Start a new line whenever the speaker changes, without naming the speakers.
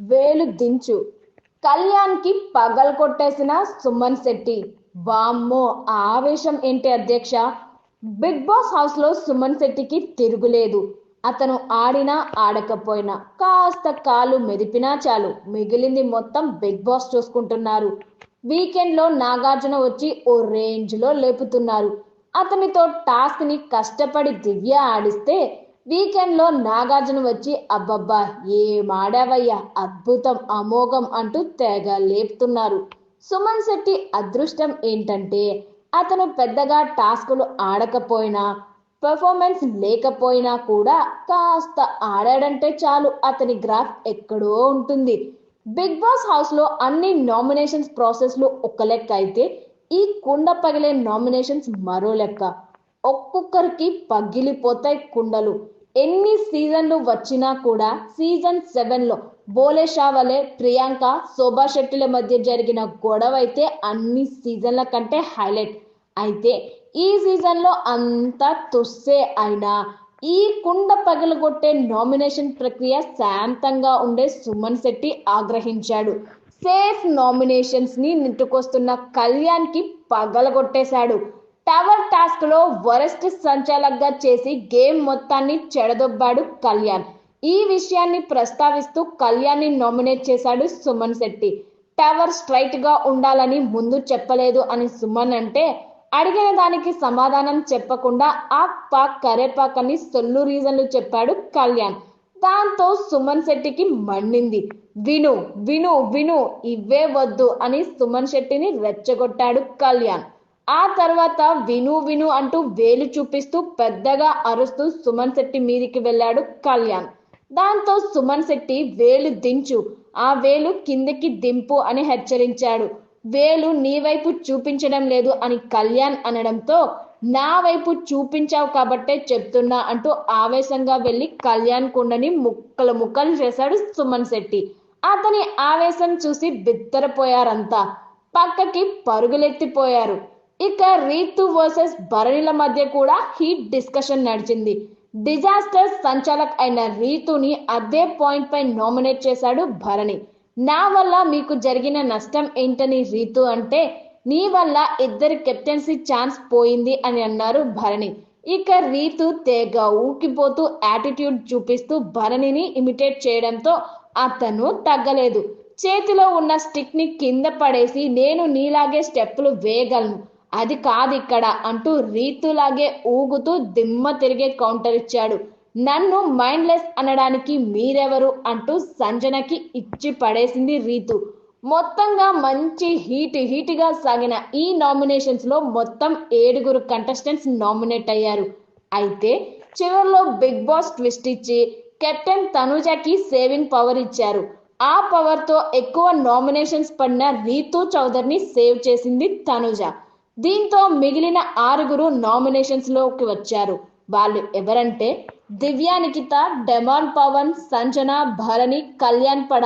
వేలు దించు. కళ్యాణ్కి పగలు కొట్టేసిన సుమన్ శెట్టి. వామ్మో ఆవేశం ఏంటి అధ్యక్ష? బిగ్ బాస్ హౌస్లో సుమన్ శెట్టికి తిరుగులేదు. అతను ఆడినా ఆడకపోయినా కాస్త కాలు మెదిపినా చాలు. మిగిలింది మొత్తం బిగ్ బాస్ చూసుకుంటున్నారు. వీకెండ్లో నాగార్జున వచ్చి ఓ రేంజ్లో లేపుతున్నారు. అతనితో టాస్క్ని కష్టపడి దివ్య ఆడిస్తే వీకెండ్లో నాగార్జున వచ్చి అబ్బబ్బా ఏం ఆడావయ్యా? అద్భుతం అమోఘం అంటూ తెగ లేపుతున్నారు. సుమన్ శెట్టి అదృష్టం ఏంటంటే అతను పెద్దగా టాస్కులు ఆడకపోయినా పెర్ఫార్మెన్స్ లేకపోయినా కూడా కాస్త ఆడాడంటే చాలు. అతని గ్రాఫ్ ఎక్కడో ఉంటుంది. బిగ్ బాస్ హౌస్లో అన్ని నామినేషన్స్ ప్రాసెస్లు ఒక లెక్క అయితే ఈ కుండ పగిలే నామినేషన్స్ మరో లెక్క. ఒక్కొక్కరికి పగిలిపోతాయి కుండలు. ఎన్ని సీజన్లు వచ్చినా కూడా సీజన్ సెవెన్లో బోలే షావలే ప్రియాంక శోభా శెట్టిల మధ్య జరిగిన గొడవ అయితే అన్ని సీజన్ల కంటే హైలైట్. అయితే ఈ సీజన్లో అంతా తుస్సే అయినా ఈ కుండ పగలగొట్టే నామినేషన్ ప్రక్రియ శాంతంగా ఉండే సుమన్ శెట్టి ఆగ్రహించాడు. సేఫ్ నామినేషన్స్ని నిట్టుకొస్తున్న కళ్యాణ్కి పగలగొట్టేశాడు. టవర్ టాస్క్లో వరస్ట్ సంచాలకుగా చేసి గేమ్ మొత్తాన్ని చెడదొబ్బాడు కళ్యాణ్. ఈ విషయాన్ని ప్రస్తావిస్తూ కళ్యాణ్ని నామినేట్ చేశాడు సుమన్ శెట్టి. టవర్ స్ట్రైట్గా ఉండాలని ముందు చెప్పలేదు అని సుమన్ అంటే అడిగిన దానికి సమాధానం చెప్పకుండా ఆ పాక్ కరేపాక్ అని సొల్లు రీజన్లు చెప్పాడు కళ్యాణ్. దాంతో సుమన్ శెట్టికి మండింది. విను విను విను ఇవే వద్దు అని సుమన్ శెట్టిని రెచ్చగొట్టాడు కళ్యాణ్. ఆ తర్వాత విను విను అంటూ వేలు చూపిస్తూ పెద్దగా అరుస్తూ సుమన్ శెట్టి మీదికి వెళ్ళాడు కళ్యాణ్. దాంతో సుమన్ శెట్టి వేలు దించు ఆ వేలు కిందకి దింపు అని హెచ్చరించాడు. వేలు నీ వైపు చూపించడం లేదు అని కళ్యాణ్ అనడంతో నా వైపు చూపించావు కాబట్టే చెప్తున్నా అంటూ ఆవేశంగా వెళ్ళి కళ్యాణ్ కుండని ముక్కలు ముక్కలు చేశాడు సుమన్ శెట్టి. అతని ఆవేశం చూసి బిత్తరపోయారంతా. పక్కకి పరుగులెత్తిపోయారు. ఇక రీతు వర్సెస్ భరణిల మధ్య కూడా హీట్ డిస్కషన్ నడిచింది. డిజాస్టర్ సంచాలక్ అయిన రీతుని అదే పాయింట్ పై నామినేట్ చేశాడు భరణి. నా వల్ల మీకు జరిగిన నష్టం ఏంటని రీతు అంటే నీ వల్ల ఇద్దరి కెప్టెన్సీ ఛాన్స్ పోయింది అని అన్నారు భరణి. ఇక రీతు తేగ ఊకిపోతూ యాటిట్యూడ్ చూపిస్తూ భరణిని ఇమిటేట్ చేయడంతో అతను తగ్గలేదు. చేతిలో ఉన్న స్టిక్ని కింద పడేసి నేను నీలాగే స్టెప్పులు వేయగలను. అది కాదు ఇక్కడ అంటూ రీతులాగే ఊగుతూ దిమ్మ తిరిగే కౌంటర్ ఇచ్చాడు. నన్ను మైండ్లెస్ అనడానికి మీరెవరు అంటూ సంజనకి ఇచ్చి పడేసింది రీతు. మొత్తంగా మంచి హీట్ హీట్గా సాగిన ఈ నామినేషన్స్లో మొత్తం ఏడుగురు కంటెస్టెంట్స్ నామినేట్ అయ్యారు. అయితే చివరిలో బిగ్ బాస్ ట్విస్ట్ ఇచ్చి కెప్టెన్ తనుజకి సేవింగ్ పవర్ ఇచ్చారు. ఆ పవర్తో ఎక్కువ నామినేషన్స్ పడిన రీతు చౌదరిని సేవ్ చేసింది తనుజ. దీంతో మిగిలిన ఆరుగురు నామినేషన్స్లోకి వచ్చారు. వాళ్ళు ఎవరంటే దివ్యానికిత డెమాన్ పవన్ సంజన భరణి కళ్యాణ్ పడ